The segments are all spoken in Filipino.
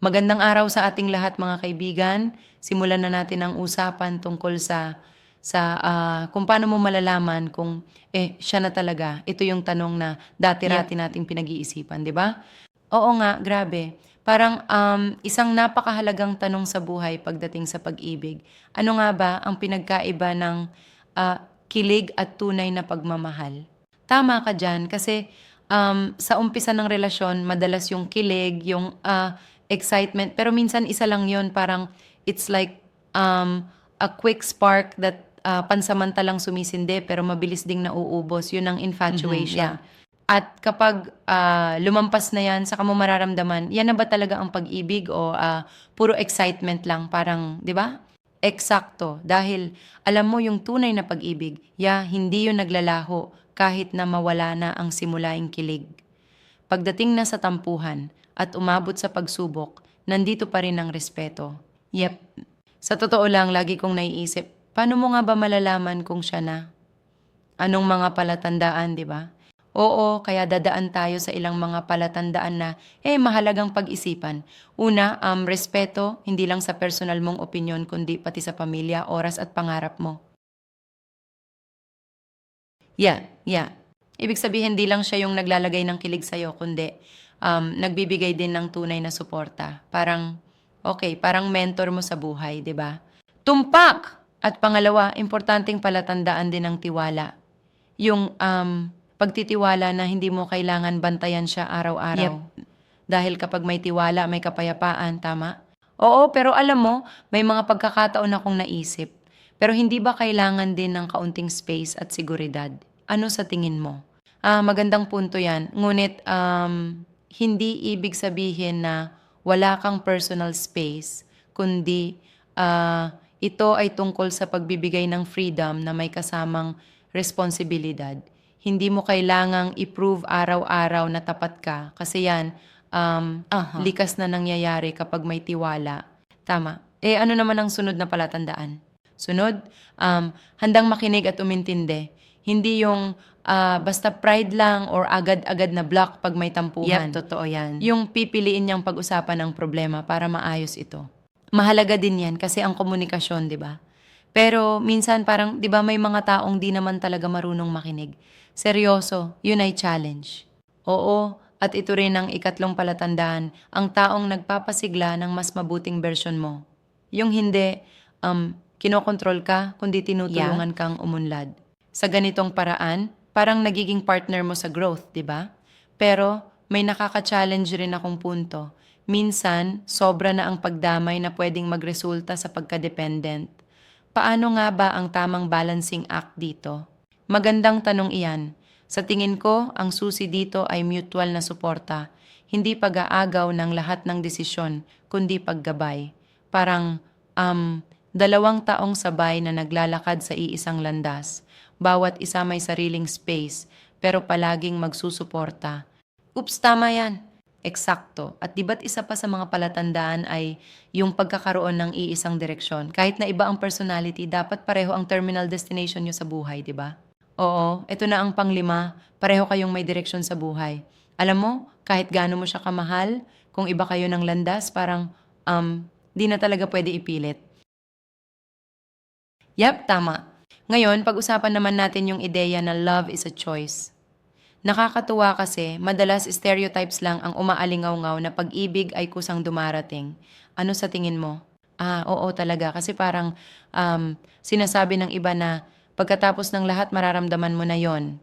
Magandang araw sa ating lahat mga kaibigan. Simulan na natin ang usapan tungkol sa sa ah, kung paano mo malalaman kung eh siya na talaga. Ito yung tanong na dati-rati nating pinag-iisipan, 'di ba? Oo nga, grabe. Parang um, isang napakahalagang tanong sa buhay pagdating sa pag-ibig. Ano nga ba ang pinagkaiba ng ah, kilig at tunay na pagmamahal? Tama ka dyan kasi um, sa umpisa ng relasyon, madalas yung kilig, yung ah, excitement, pero minsan isa lang yon parang it's like um, a quick spark that ah, pansamantalang sumisinde pero mabilis ding nauubos. Yun ang infatuation. At kapag ah, lumampas na yan, saka mo mararamdaman, yan na ba talaga ang pag-ibig o ah, puro excitement lang, parang, di ba? Eksakto. Dahil alam mo yung tunay na pag-ibig, ya, hindi yun naglalaho kahit na mawala na ang simulaing kilig. Pagdating na sa tampuhan at umabot sa pagsubok, nandito pa rin ang respeto. Yep. Sa totoo lang, lagi kong naiisip, paano mo nga ba malalaman kung siya na? Anong mga palatandaan, di ba? Oo, kaya dadaan tayo sa ilang mga palatandaan na, eh, mahalagang pag-isipan. Una, um, respeto, hindi lang sa personal mong opinion, kundi pati sa pamilya, oras at pangarap mo. Yeah, yeah. Ibig sabihin, di lang siya yung naglalagay ng kilig sa'yo, kundi um, nagbibigay din ng tunay na suporta. Parang, okay, parang mentor mo sa buhay, di ba? Tumpak! At pangalawa, importanteng palatandaan din ng tiwala. Yung um, pagtitiwala na hindi mo kailangan bantayan siya araw-araw. Dahil kapag may tiwala, may kapayapaan, tama? Oo, pero alam mo, may mga pagkakataon akong naisip. Pero hindi ba kailangan din ng kaunting space at seguridad? Ano sa tingin mo? Ah, magandang punto yan. Ngunit, um, hindi ibig sabihin na wala kang personal space, kundi ah, ito ay tungkol sa pagbibigay ng freedom na may kasamang responsibilidad. Hindi mo kailangang i-prove araw-araw na tapat ka kasi yan, um, Aha. likas na nangyayari kapag may tiwala. Tama. Eh ano naman ang sunod na palatandaan? Sunod, um, handang makinig at umintindi. Hindi yung ah, basta pride lang or agad-agad na block pag may tampuhan. Yep, totoo yan. Yung pipiliin niyang pag-usapan ng problema para maayos ito. Mahalaga din yan kasi ang komunikasyon, di ba? Pero minsan parang, di ba may mga taong di naman talaga marunong makinig. Seryoso, yun ay challenge. Oo, at ito rin ang ikatlong palatandaan, ang taong nagpapasigla ng mas mabuting version mo. Yung hindi, um, kinokontrol ka, kundi tinutulungan kang umunlad. Sa ganitong paraan, parang nagiging partner mo sa growth, di ba? Pero may nakaka-challenge rin akong punto. Minsan, sobra na ang pagdamay na pwedeng magresulta sa pagka-dependent. Paano nga ba ang tamang balancing act dito? Magandang tanong iyan. Sa tingin ko, ang susi dito ay mutual na suporta, hindi pag-aagaw ng lahat ng desisyon, kundi paggabay. Parang, um, dalawang taong sabay na naglalakad sa iisang landas. Bawat isa may sariling space, pero palaging magsusuporta. Oops, tama yan. Eksakto. At di isa pa sa mga palatandaan ay yung pagkakaroon ng iisang direksyon. Kahit na iba ang personality, dapat pareho ang terminal destination nyo sa buhay, di ba? Oo, ito na ang panglima. Pareho kayong may direksyon sa buhay. Alam mo, kahit gaano mo siya kamahal, kung iba kayo ng landas, parang, um, di na talaga pwede ipilit. Yep, tama. Ngayon, pag-usapan naman natin yung ideya na love is a choice. Nakakatuwa kasi, madalas stereotypes lang ang umaalingaw-ngaw na pag-ibig ay kusang dumarating. Ano sa tingin mo? Ah, oo talaga. Kasi parang um, sinasabi ng iba na pagkatapos ng lahat mararamdaman mo na yon.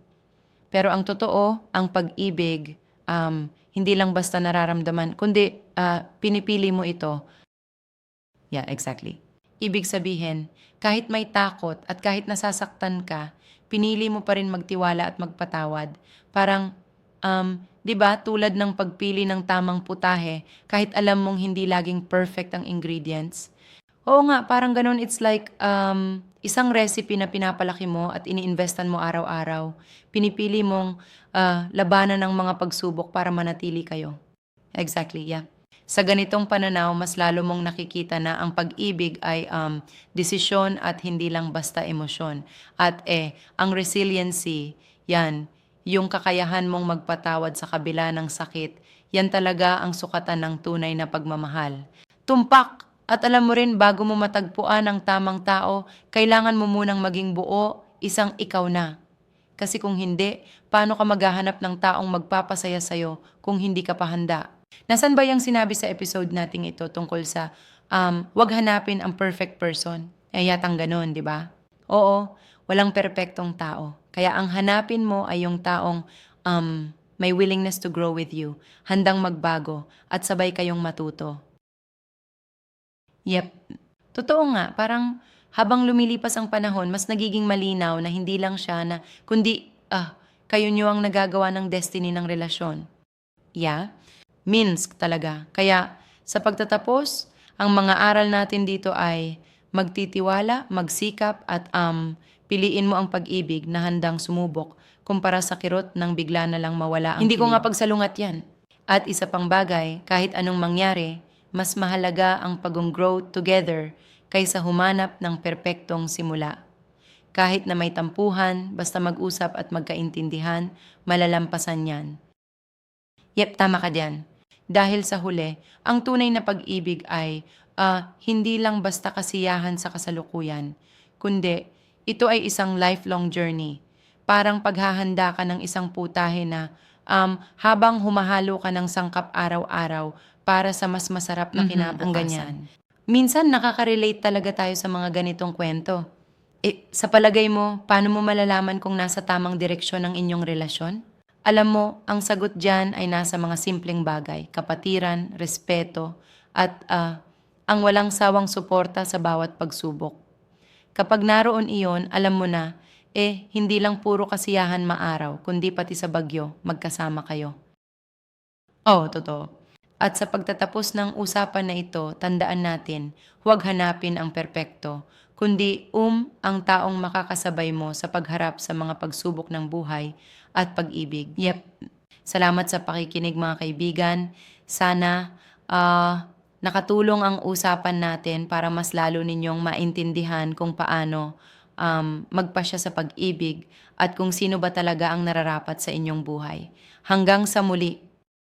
Pero ang totoo, ang pag-ibig, um, hindi lang basta nararamdaman, kundi ah, pinipili mo ito. Yeah, exactly. Ibig sabihin, kahit may takot at kahit nasasaktan ka, pinili mo pa rin magtiwala at magpatawad. Parang, um, di ba, tulad ng pagpili ng tamang putahe, kahit alam mong hindi laging perfect ang ingredients. Oo nga, parang ganun, it's like um, isang recipe na pinapalaki mo at iniinvestan mo araw-araw. Pinipili mong ah, labanan ng mga pagsubok para manatili kayo. Exactly, yeah. Sa ganitong pananaw, mas lalo mong nakikita na ang pag-ibig ay um, desisyon at hindi lang basta emosyon. At eh, ang resiliency, yan, yung kakayahan mong magpatawad sa kabila ng sakit, Yan talaga ang sukatan ng tunay na pagmamahal. Tumpak! At alam mo rin, bago mo matagpuan ang tamang tao, kailangan mo munang maging buo, isang ikaw na. Kasi kung hindi, paano ka maghahanap ng taong magpapasaya sa'yo kung hindi ka pa handa? Nasaan ba yung sinabi sa episode nating ito tungkol sa um, wag hanapin ang perfect person? Eh, yatang ganun, di ba? Oo, walang perpektong tao. Kaya ang hanapin mo ay yung taong um, may willingness to grow with you, handang magbago, at sabay kayong matuto. Yep. Totoo nga, parang habang lumilipas ang panahon, mas nagiging malinaw na hindi lang siya na, kundi, ah, kayo nyo ang nagagawa ng destiny ng relasyon. Yeah? Minsk talaga. Kaya, sa pagtatapos, ang mga aral natin dito ay magtitiwala, magsikap, at um, piliin mo ang pag-ibig na handang sumubok kumpara sa kirot ng bigla na lang mawala ang Hindi ko nga pagsalungat yan. At isa pang bagay, kahit anong mangyari, mas mahalaga ang pag-grow together kaysa humanap ng perpektong simula. Kahit na may tampuhan, basta mag-usap at magkaintindihan, malalampasan yan. Yep, tama ka diyan. Dahil sa huli, ang tunay na pag-ibig ay ah, hindi lang basta kasiyahan sa kasalukuyan, kundi ito ay isang lifelong journey. Parang paghahanda ka ng isang putahe na um, habang humahalo ka ng sangkap araw-araw para sa mas masarap na Mhm, kinabukasan. ganyan. Minsan nakaka-relate talaga tayo sa mga ganitong kwento. Eh, sa palagay mo, paano mo malalaman kung nasa tamang direksyon ang inyong relasyon? Alam mo, ang sagot dyan ay nasa mga simpleng bagay, kapatiran, respeto, at ah, ang walang sawang suporta sa bawat pagsubok. Kapag naroon iyon, alam mo na, eh, hindi lang puro kasiyahan maaraw, kundi pati sa bagyo, magkasama kayo. Oo, totoo. At sa pagtatapos ng usapan na ito, tandaan natin, huwag hanapin ang perpekto, kundi um ang taong makakasabay mo sa pagharap sa mga pagsubok ng buhay at pag-ibig. Yep. Salamat sa pakikinig mga kaibigan. Sana ah, nakatulong ang usapan natin para mas lalo ninyong maintindihan kung paano um, magpasya sa pag-ibig at kung sino ba talaga ang nararapat sa inyong buhay. Hanggang sa muli,